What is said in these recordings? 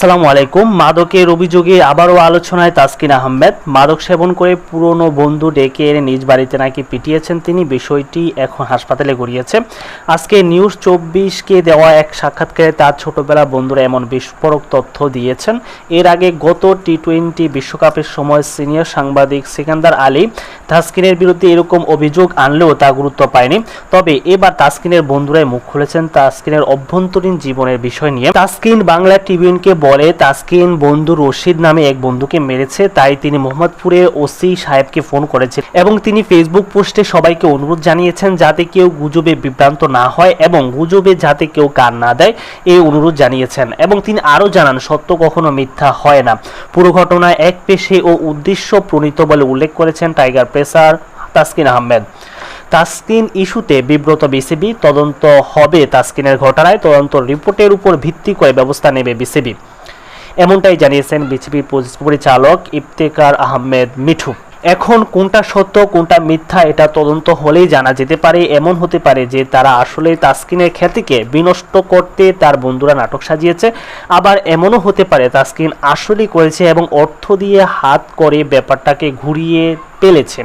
আসসালামু আলাইকুম। মাদকের অভিযোগে আবারও আলোচনায় তাসকিন আহমেদ। মাদক সেবন করে পুরনো বন্ধু ডেকে এনে নিজ বাড়িতে নাকি পিটিয়েছেন তিনি, বিষয়টি এখন হাসপাতালে গড়িয়েছে। আজকে নিউজ চব্বিশকে দেওয়া এক সাক্ষাৎকারে তার ছোটবেলার বন্ধুরা এমন বিস্ফোরক তথ্য দিয়েছেন। এর আগে গত টি টোয়েন্টি বিশ্বকাপের সময় সিনিয়র সাংবাদিক সিকান্দার আলী তাসকিনের বিরুদ্ধে এরকম অভিযোগ আনলেও তা গুরুত্ব পায়নি। তবে এবার তাসকিনের বন্ধুরাই মুখ খুলেছেন তাসকিনের অভ্যন্তরীণ জীবনের বিষয় নিয়ে। তাসকিন বাংলা ট্রিবিউনকে বলে তাসকিন বন্ধু রশিদ নামে এক বন্ধুকে মেরেছে, তাই তিনি মোহাম্মদপুরে ওসি সাহেবকে ফোন করেছেন এবং তিনি ফেসবুক পোস্টে সবাইকে অনুরোধ জানিয়েছেন যাতে কেউ গুজবে বিভ্রান্ত না হয় এবং গুজবে যাতে কেউ কান না দেয় এই অনুরোধ জানিয়েছেন এবং তিনি আরও জানান, সত্য কখনো মিথ্যা হয় না। পুরো ঘটনায় এক পেশে ও উদ্দেশ্য প্রণীত বলে উল্লেখ করেছেন টাইগার প্রেসার তাসকিন আহমেদ। তাসকিন ইস্যুতে বিব্রত বিসিবি, তদন্ত হবে তাসকিনের ঘটনায়, তদন্ত রিপোর্টের উপর ভিত্তি করে ব্যবস্থা নেবে বিসিবি। এমনটাই জানিয়েছেন বিজেপির পরিচালক ইফতেকার আহমেদ মিঠু। এখন কোনটা সত্য, কোনটা মিথ্যা, এটা তদন্ত হলেই জানা যেতে পারে, এমন হতে পারে যে তারা আসলে তাসকিনের খ্যাতিকে বিনষ্ট করতে তার বন্ধুরা নাটক সাজিয়েছে, আবার এমনও হতে পারে তাসকিন আসলেই করেছে এবং অর্থ দিয়ে হাত করে ব্যাপারটাকে ঘুরিয়ে পেলেছে।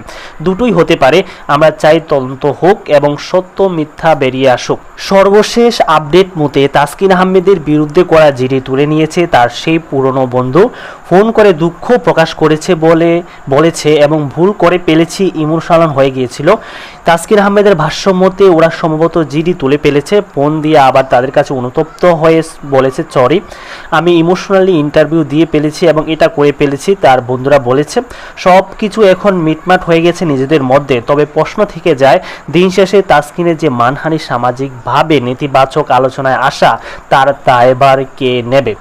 দুটোই হতে পারে, আমরা চাই তদন্ত হোক এবং সত্য মিথ্যা বেরিয়ে আসুক। সর্বশেষ আপডেট মতে তাসকিন আহমেদের বিরুদ্ধে করা জিডি তুলে নিয়েছে তার সেই পুরনো বন্ধু। ফোন করে দুঃখ প্রকাশ করেছে বলে বলেছে এবং ভুল করে পেলেছি ইমোশনাল হয়ে গিয়েছিল। তাসকিন আহমেদের ভাষ্য মতে ওরা সম্ভবত জিডি তুলে ফেলেছে। ফোন দিয়ে আবার তাদের কাছে অনুতপ্ত হয়ে বলেছে, সরি, আমি ইমোশনালি ইন্টারভিউ দিয়ে ফেলেছি এবং এটা করে ফেলেছি, তার বন্ধুরা বলেছে। সব কিছু এখন মিটমাট হয়ে গেছে নিজেদের মধ্যে। তবে প্রশ্ন থেকে যায়, দিন শেষে তাসকিনের যে মানহানি সামাজিকভাবে নেতিবাচক আলোচনায় আসা, তার দায়বার কে নেবে?